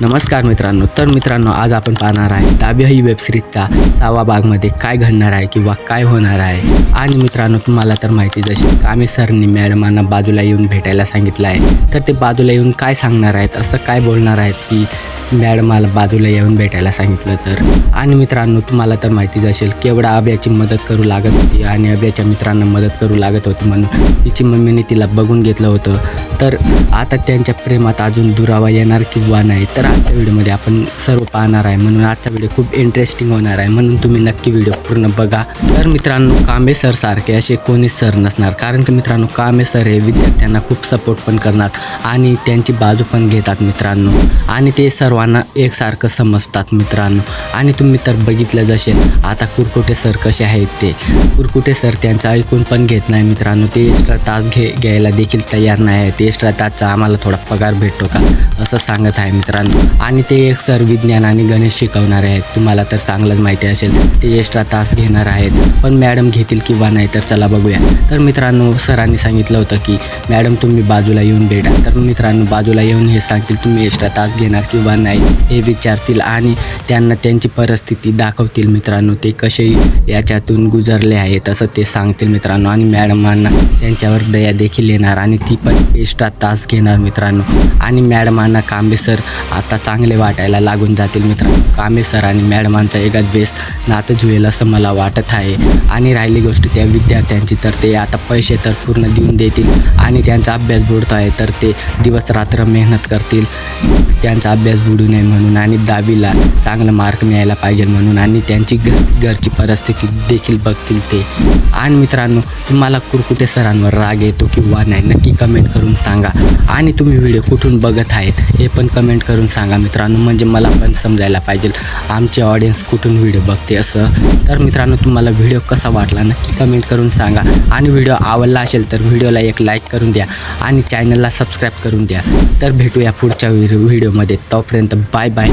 नमस्कार मित्रांनो. तर मित्रांनो आज आपण पाहणार आहे दाबी ही वेबसिरीजचा सहावा भागमध्ये काय घडणार आहे किंवा काय होणार आहे. आणि मित्रांनो तुम्हाला तर माहिती जशी कामे सरनी मॅडमांना बाजूला येऊन भेटायला सांगितलं आहे. तर ते बाजूला येऊन काय सांगणार आहेत असं काय बोलणार आहेत की मॅडमाला बाजूला येऊन भेटायला सांगितलं तर. आणि मित्रांनो तुम्हाला तर माहितीच असेल केवढा अभ्याची मदत करू लागत होती आणि अभ्याच्या मित्रांना मदत करू लागत होती म्हणून तिची मम्मीने तिला बघून घेतलं होतं. तर आता त्यांच्या प्रेमात अजून दुरावा येणार किंवा नाही तर आजच्या व्हिडिओमध्ये आपण सर्व पाहणार आहे. म्हणून आजचा व्हिडिओ खूप इंटरेस्टिंग होणार आहे. म्हणून तुम्ही नक्की व्हिडिओ पूर्ण बघा. तर मित्रांनो कांबे सर सारखे असे कोणीच सर नसणार. कारण की मित्रांनो कांबे सर हे विद्यार्थ्यांना खूप सपोर्ट पण करणार आणि त्यांची बाजू पण घेतात मित्रांनो. आणि ते सर्वांना एकसारखं समजतात मित्रांनो. आणि तुम्ही तर बघितलं असेल आता कुरकुटे सर कसे आहेत ते. कुरकुटे सर त्यांचं ऐकून पण घेत नाही मित्रांनो. ते एक्स्ट्रा तास घे घ्यायला देखील तयार नाही आहे. ते एक्स्ट्रा तासचा आम्हाला थोडा पगार भेटतो का? असं सांगत आहे मित्रांनो. आणि ते एक सर विज्ञान आणि गणित शिकवणारे आहेत. तुम्हाला तर चांगलंच माहिती असेल. ते एक्स्ट्रा तास घेणार आहेत. पण मॅडम घेतील किंवा नाही तर चला बघूया. तर मित्रांनो सरांनी सांगितलं होतं की मॅडम तुम्ही बाजूला येऊन भेटा. तर मित्रांनो बाजूला येऊन हे सांगतील तुम्ही एक्स्ट्रा तास घेणार किंवा नाही? हे विचारतील आणि त्यांना त्यांची परिस्थिती दाखवतील मित्रांनो. ते कसे याच्यातून गुजरले आहेत असं ते सांगतील मित्रांनो. आणि मॅडमांना त्यांच्यावर दया देखील येणार आणि ती पण एक्स्ट्रा तास घेणार मित्रांनो. आणि मॅडमांना कांबे सर आता चांगले वाटायला लागून जातील मित्रांनो. कांबे सर आणि मॅडमांचा एकाच बेस नातं जुळेल असं मला वाटत आहे. आणि राहिली गोष्ट त्या विद्यार्थ्यांची तर ते आता पैसे तर पूर्ण देऊन देतील. आणि त्यांचा अभ्यास बुडतो आहे तर ते दिवस रात्र मेहनत करतील. त्यांचा अभ्यास बुडू नये म्हणून आणि दहावीला चांगलं मार्क मिळायला पाहिजे म्हणून आणि त्यांची घरची परिस्थिती देखील बघतील ते. आणि मित्रांनो तुम्हाला कुरकुटे सरांवर राग येतो किंवा नाही नक्की कमेंट करून सांगा. आणि तुम्ही व्हिडिओ कुठून बघत आहेत हे पण कमेंट करून सांगा मित्रांनो. म्हणजे मला पण समजायला पाहिजे आमचे ऑडियन्स कुठून व्हिडिओ बघते असं. तर मित्रांनो तुम्हाला व्हिडिओ कसा वाटला नक्की कमेंट करून सांगा. आणि व्हिडिओ आवडला असेल तर व्हिडिओला एक लाईक करून द्या आणि चॅनलला सबस्क्राईब करून द्या. तर भेटूया पुढच्या व्हिडिओमध्ये. तोपर्यंत बाय बाय